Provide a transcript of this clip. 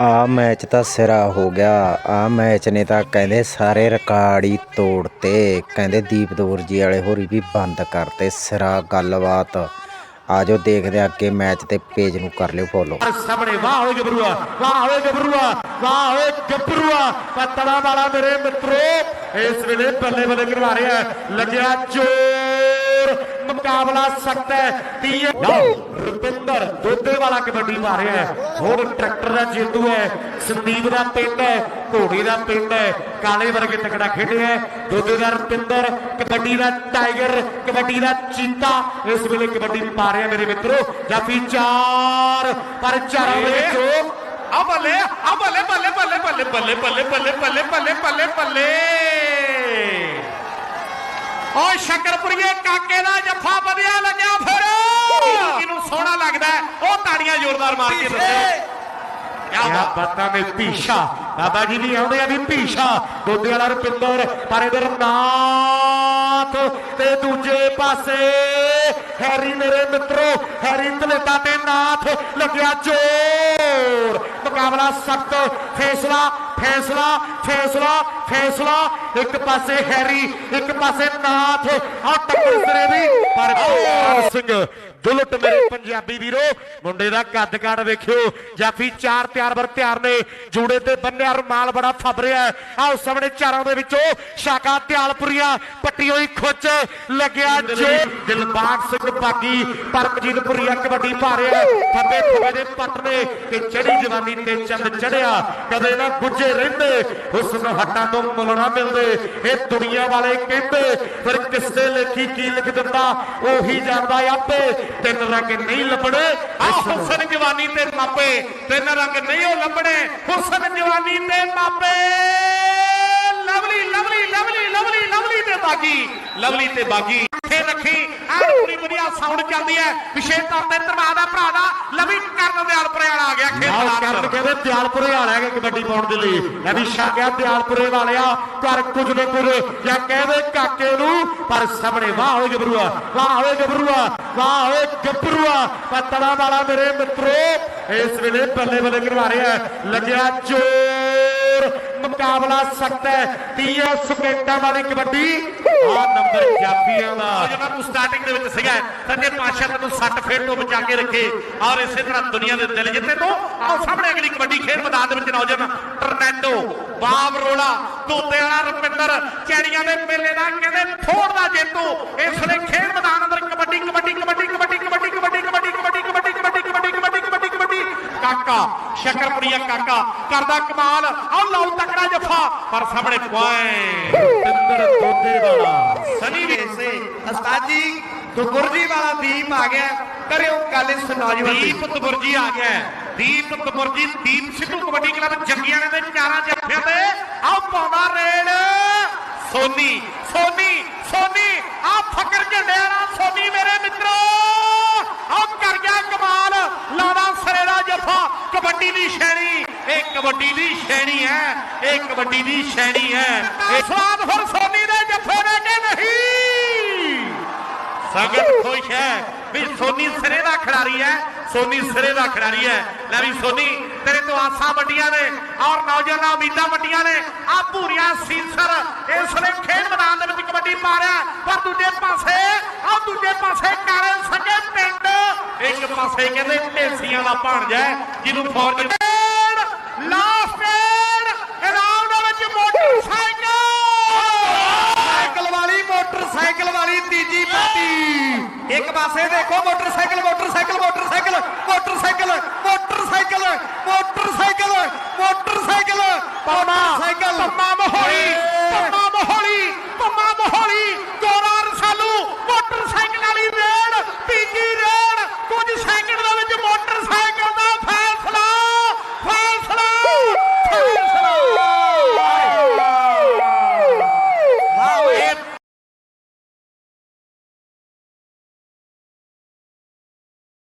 ਆ ਮੈਚ ਤਾਂ ਸਿਰਾ ਹੋ ਗਿਆ। ਆ ਮੈਚ ਨੇ ਤਾਂ ਕਹਿੰਦੇ ਸਾਰੇ ਰਿਕਾਰਡ ਹੀ ਤੋੜਤੇ। ਕਹਿੰਦੇ ਦੀਪ ਦੌਰਜੀ ਵਾਲੇ ਹੋਰੀ ਵੀ ਬੰਦ ਕਰਤੇ ਸਿਰਾ ਗੱਲਬਾਤ। ਆਜੋ ਦੇਖਦੇ ਹਾਂ ਅੱਗੇ ਮੈਚ ਤੇ ਪੇਜ ਨੂੰ ਕਰ ਲਿਓ ਫੋਲੋ। ਸਾਹਮਣੇ ਵਾਹ ਹੋਏ ਗੱਭਰੂਆ ਵਾਹ ਹੋਏ ਗੱਭਰੂਆ ਵਾਹ ਹੋਏ ਗੱਭਰੂਆ। ਪਤੜਾ ਵਾਲਾ ਮੇਰੇ ਮਿੱਤਰੋ ਇਸ ਵੇਲੇ ਬੱਲੇ ਬੱਲੇ ਕਰਵਾ ਰਿਹਾ। ਲੱਗਿਆ ਜੋਰ ਮੁਕਾਬਲਾ ਸਖਤ ਹੈ। ਤੀਏ ਲਓ ਵਾਲਾ ਕਬੱਡੀ ਰਿਹਾ ਹੈ ਹੁਣ ਟਰੈਕਟਰ ਦਾ ਜੇਤੂ ਹੈ ਸੰਦੀਪ ਦਾ ਪਿੰਡ ਹੈ ਘੋੜੀ ਦਾ ਪਿੰਡ ਹੈ ਕਾਲੇ ਵਰਗੇ ਤਕੜਾ ਖੇਡਿਆ ਹੈ। ਦੋਦੇ ਦਾ ਰੁਪਿੰਦਰ ਕਬੱਡੀ ਦਾ ਟਾਈਗਰ ਕਬੱਡੀ ਦਾ ਚੀਤਾ ਇਸ ਵੇਲੇ ਕਬੱਡੀ ਪਾ ਰਿਹਾ ਮੇਰੇ ਮਿੱਤਰੋ ਜਾਫੀ ਚਾਰ ਪਰ ਚਾਰਾਂ ਦੇ ਵਿੱਚੋਂ ਆ ਬੱਲੇ ਆ ਬੱਲੇ ਬੱਲੇ ਬੱਲੇ ਬੱਲੇ ਬੱਲੇ ਬੱਲੇ ਬੱਲੇ ਬੱਲੇ ਬੱਲੇ ਬੱਲੇ ਬੱਲੇ ਓ ਸ਼ਕਰਪੁਰੀਏ ਕਾਕੇ ਦਾ ਜੱਫਾ ਵਧੀਆ ਲੱਗਿਆ ਫਿਰ ਇਹਨੂੰ ਸੋਹਣਾ ਲੱਗਦਾ ਹੈ। ਉਹ ਤਾੜੀਆਂ ਜ਼ੋਰਦਾਰ ਮਾਰ ਕੇ ਦੱਸੋ ਕਿਆ ਬਾਤ। ਬਾਤਾਂ ਨੇ ਭੀਸ਼ਾ। ਬਾਬਾ ਜੀ ਵੀ ਆਉਂਦੇ ਆ ਵੀ ਭੀਸ਼ਾ। ਦੋਦੇ ਵਾਲਾ ਰੁਪਿੰਦਰ ਪਰ ਇਧਰ ਨਾਥ ਤੇ ਦੂਜੇ ਪਾਸੇ ਹੈਰੀ ਮੇਰੇ ਮਿੱਤਰੋ ਹੈਰੀ ਧਲੇਟਾ ਤੇ ਨਾਥ ਲੱਗਿਆ ਜੋਰ। ਮੁਕਾਬਲਾ ਸਖਤ ਫੈਸਲਾ ਫੈਸਲਾ ਫੈਸਲਾ ਫੈਸਲਾ। ਇੱਕ ਪਾਸੇ ਹੈਰੀ ਇੱਕ ਪਾਸੇ ਨਾਥ। ਆ ਟੱਕਰ ਸਿਰੇ ਦੀ ਪਰ ਸਿੰਘ ਦੁਲਟ ਮੇਰੇ ਪੰਜਾਬੀ ਵੀਰੋ। ਮੁੰਡੇ ਦਾ ਕੱਦ ਕਾੜ ਵੇਖਿਓ। ਜਾਫੀ ਚਾਰ ਤਿਆਰ ਬਰ ਤਿਆਰ ਨੇ। ਜੂੜੇ ਤੇ ਬੰਨਿਆ ਰੁਮਾਲ ਬੜਾ ਫੱਬ ਰਿਹਾ। ਆਓ ਸਾਹਮਣੇ ਚਾਰਾਂ ਦੇ ਵਿੱਚੋਂ ਸ਼ਾਕਾ ਧਿਆਲਪੁਰੀਆ ਪੱਟੀ ਹੋਈ ਖੁੱਚ ਲੱਗਿਆ ਜੋ ਦਿਲਬਾਗ ਸਿੰਘ ਬਾਗੀ ਪਰਮਜੀਤਪੁਰੀਆ ਕਬੱਡੀ ਪਾ ਰਿਹਾ। ਫੱਬੇ ਫੱਬੇ ਦੇ ਪੱਟ ਨੇ ਤੇ ਚੜੀ ਜਵਾਨੀ ਤੇ ਚੰਦ ਚੜਿਆ ਕਦੇ ਨਾ ਗੁੱਜੇ ਰਹਿੰਦੇ ਹੁਸਨ ਹੱਟਾਂ ਤੋਂ ਮੁਲਣਾ ਮਿਲਦੇ। ਇਹ ਦੁਨੀਆ ਵਾਲੇ ਕਹਿੰਦੇ ਫਿਰ ਕਿਸੇ ਲੇਖੀ ਕੀ ਲਿਖ ਦਿੰਦਾ? ਉਹੀ ਜਾਣਦਾ ਆਪੇ। ਤਿੰਨ ਰੰਗ ਨਹੀਂ ਲੱਭਣੇ। ਆ ਹੁਸਨ ਜਵਾਨੀ ਤੇ ਮਾਪੇ। ਤਿੰਨ ਰੰਗ ਨਹੀਂ ਉਹ ਲੱਭਣੇ। ਹੁਸਨ ਜਵਾਨੀ ਤੇ ਮਾਪੇ। Lovely lovely lovely lovely lovely ਤੇ ਬਾਗੀ। ਲਵਲੀ ਤੇ ਬਾਗੀ। ਇੱਥੇ ਰੱਖੀ। ਆ ਪੂਰੀ ਵਧੀਆ ਸਾਊਂਡ ਚੱਲਦੀ ਹੈ। ਵਿਸ਼ੇਸ਼ ਤੌਰ ਤੇ ਧਰਮਾ ਦਾ ਭਰਾ ਦਾ। ਲਵੀ ਕਰਨ ਦੇ ਅਲਪਰਿਆਲ ਆ ਗਿਆ ਖੇਡ ਨਾਲ ਕਰਨ। ਕਹਿੰਦੇ ਦਿਆਲਪੁਰੇ ਵਾਲਾ ਹੈਗਾ ਕਬੱਡੀ ਪਾਉਣ ਦੇ ਲਈ ਮੈਂ ਵੀ ਛਾਕਿਆ ਦਿਆਲਪੁਰੇ ਵਾਲਿਆ ਕਰ ਕੁਝ ਨਾ ਕੁਝ ਜਾਂ ਕਹਿੰਦੇ ਕਾਕੇ ਨੂੰ ਪਰ ਸਾਹਮਣੇ ਵਾਹ ਹੋਏ ਗੱਭਰੂਆ ਵਾਹ ਹੋਏ ਗੱਭਰੂਆ ਵਾਹ ਹੋਏ ਗੱਭਰੂਆ ਪਤੜਾ ਵਾਲਾ ਮੇਰੇ ਮਿੱਤਰੋ ਇਸ ਵੇਲੇ ਬੱਲੇ ਬੱਲੇ ਕਰਵਾ ਰਿਹਾ ਹੈ। ਲੱਗਿਆ ਜੋਰ ਮੁਕਾਬਲਾ ਸਖਤ ਹੈ। ਤੀਏ ਸੁਕੇਟਾਂ ਵਾਲੀ ਕਬੱਡੀ। ਆ ਨੰਬਰ ਜਾਫੀਆਂ ਦਾ। ਉਹ ਜਦੋਂ ਸਟਾਰਟਿੰਗ ਦੇ ਵਿੱਚ ਸੀਗਾ ਸੱਜੇ ਪਾਸ਼ਾ ਤੈਨੂੰ ਸੱਟ ਫੇਰ ਤੋਂ ਬਚਾ ਕੇ ਰੱਖੇ। ਔਰ ਇਸੇ ਤਰ੍ਹਾਂ ਦੁਨੀਆ ਦੇ ਦਿਲ ਜਿੱਤੇ ਤੋਂ ਆਓ ਸਾਹਮਣੇ ਅਗਲੀ ਕਬੱਡੀ ਖੇਡ ਮੈਦਾਨ ਦੇ ਵਿੱਚ ਨੌਜਵਾਨ ਟਰਨੈਂਡੋ ਬਾਬ ਰੋਲਾ ਤੋਤੇ ਵਾਲਾ ਰੁਪਿੰਦਰ ਚੈੜੀਆਂ ਦੇ ਮੇਲੇ ਦਾ ਕਹਿੰਦੇ ਫੋੜ ਦਾ ਜੇਤੂ। ਇਸ ਵੇਲੇ ਖੇਡ ਮੈਦਾਨ ਅੰਦਰ ਕਬੱਡੀ ਕਬੱਡੀ ਕਬੱਡੀ ਕਬੱਡੀ। ਕਾਕਾ ਸ਼ਕਰਪੁਰੀਆ ਕਾਕਾ ਕਰਦਾ ਕਮਾਲ ਆਹ ਲਾਉ ਤਕੜਾ ਜੱਫਾ ਪਰ ਸਾਹਮਣੇ ਪੁਆਇੰਟ। ਰੁਪਿੰਦਰ ਦੋਦੇ ਵਾਲਾ। ਸਨੀ ਵੀ ਸੇ ਉਸਤਾਦ ਜੀ ਦੁਗੁਰਜੀ ਵਾਲਾ ਦੀਪ ਆ ਗਿਆ। ਕਰਿਓ ਗੱਲ ਇਸ ਨੌਜਵਾਨ ਦੀਪ ਤਬੁਰਜੀ ਆ ਗਿਆ। ਦੀਪ ਤਬੁਰਜੀ ਦੀਪ ਸਿੱਧੂ ਕਬੱਡੀ ਕਲੱਬ ਜੰਗੀਆਂ ਦੇ ਚਾਰਾਂ ਜੱਫਿਆਂ ਤੇ ਆਹ ਪਾਉਂਦਾ ਰੇਲ। ਸੋਨੀ ਸੋਨੀ ਸੋਨੀ ਆ ਫਕਰ ਝੰਡਿਆਂ ਨਾਲ ਸੋਨੀ ਮੇਰੇ ਮਿੱਤਰੋ ਆਹ ਕਰ ਗਿਆ ਕਮਾਲ ਲਾਣਾ ਸਰੇ ਦਾ ਜੱਫਾ ਕਬੱਡੀ ਦੀ ਸ਼ੈਣੀ ਇਹ ਕਬੱਡੀ ਦੀ ਸ਼ੈਣੀ ਹੈ ਇਹ ਕਬੱਡੀ ਦੀ ਸ਼ੈਣੀ ਹੈ। ਇਹ ਸਵਾਦ ਫਿਰ ਸੋਨੀ ਦੇ ਜੱਫੇ ਨੇ ਕਿ ਨਹੀਂ। ਸੰਗਤ ਖੁਸ਼ ਹੈ ਵੀ ਸੋਨੀ ਸਿਰੇ ਦਾ ਖਿਡਾਰੀ ਹੈ ਸੋਨੀ ਸਿਰੇ ਦਾ ਖਿਡਾਰੀ ਹੈ। ਲੈ ਵੀ ਸੋਨੀ ਤੇਰੇ ਤੋਂ ਆਸਾਂ ਵੱਡੀਆਂ ਨੇ ਔਰ ਨੌਜਵਾਨਾਂ ਉਮੀਦਾਂ ਵੱਡੀਆਂ ਨੇ। ਆ ਭੂਰੀਆਂ ਸੀਸਰ ਇਸ ਵੇਲੇ ਖੇਡ ਮੈਦਾਨ ਦੇ ਵਿੱਚ ਕਬੱਡੀ ਪਾ ਰਿਹਾ। ਪਰ ਦੂਜੇ ਪਾਸੇ ਆ ਦੂਜੇ ਪਾਸੇ ਕਾਲੇ ਸੰਗੇ ਇੱਕ ਪਾਸੇ ਕਹਿੰਦੇ ਢੇਸੀਆਂ ਦਾ ਭਾਣਜਾ ਜਿਹਨੂੰ ਫੌਜ ਲਾਸਟ ਇਨਾਮ ਦੇ ਵਿੱਚ ਮੋਟਰਸਾਈਕਲ! ਸਾਈਕਲ ਵਾਲੀ, ਮੋਟਰਸਾਈਕਲ ਵਾਲੀ ਤੀਜੀ ਪਾਰਟੀ ਇੱਕ ਪਾਸੇ ਦੇਖੋ ਮੋਟਰਸਾਈਕਲ ਮੋਟਰਸਾਈਕਲ ਮੋਟਰਸਾਈਕਲ।